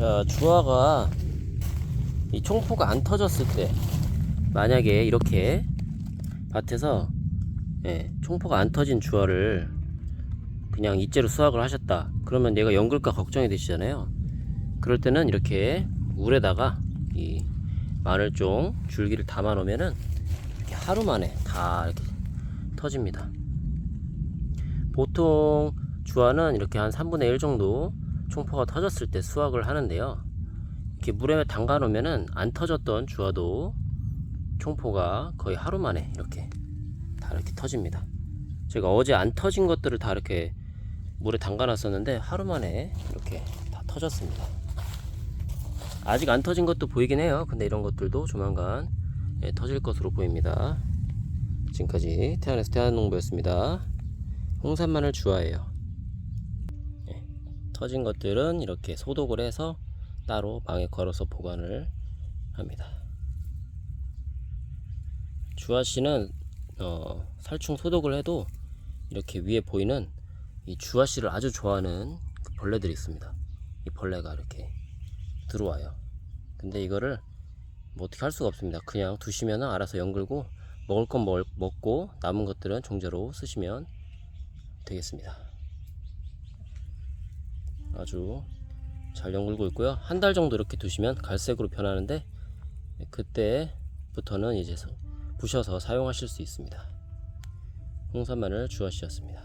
자, 주화가 이 총포가 안 터졌을 때 만약에 이렇게 밭에서 예, 총포가 안 터진 주화를 그냥 이째로 수확을 하셨다. 그러면 얘가 연글까 걱정이 되시잖아요. 그럴 때는 이렇게 물에다가 이 마늘종 줄기를 담아 놓으면은 이렇게 하루 만에 다 이렇게 터집니다. 보통 주화는 이렇게 한 3분의 1 정도 총포가 터졌을 때 수확을 하는데요. 이렇게 물에 담가 놓으면은 안 터졌던 주화도 총포가 거의 하루 만에 이렇게 다 이렇게 터집니다. 제가 어제 안 터진 것들을 다 이렇게 물에 담가 놨었는데 하루 만에 이렇게 다 터졌습니다. 아직 안 터진 것도 보이긴 해요. 근데 이런 것들도 조만간 예, 터질 것으로 보입니다. 지금까지 태안에서 태안농부였습니다. 홍산마늘 주화예요. 예, 터진 것들은 이렇게 소독을 해서 따로 방에 걸어서 보관을 합니다. 주화 씨는 어, 살충 소독을 해도 이렇게 위에 보이는 이 주화 씨를 아주 좋아하는 그 벌레들이 있습니다. 이 벌레가 이렇게 들어와요. 근데 이거를 뭐 어떻게 할 수가 없습니다. 그냥 두시면 알아서 연글고 먹을 건 먹, 먹고 남은 것들은 종자로 쓰시면 되겠습니다. 아주 잘 연글고 있고요. 한 달 정도 이렇게 두시면 갈색으로 변하는데 그때부터는 이제 서- 부셔서 사용하실 수 있습니다. 홍산마늘 주화씨였습니다.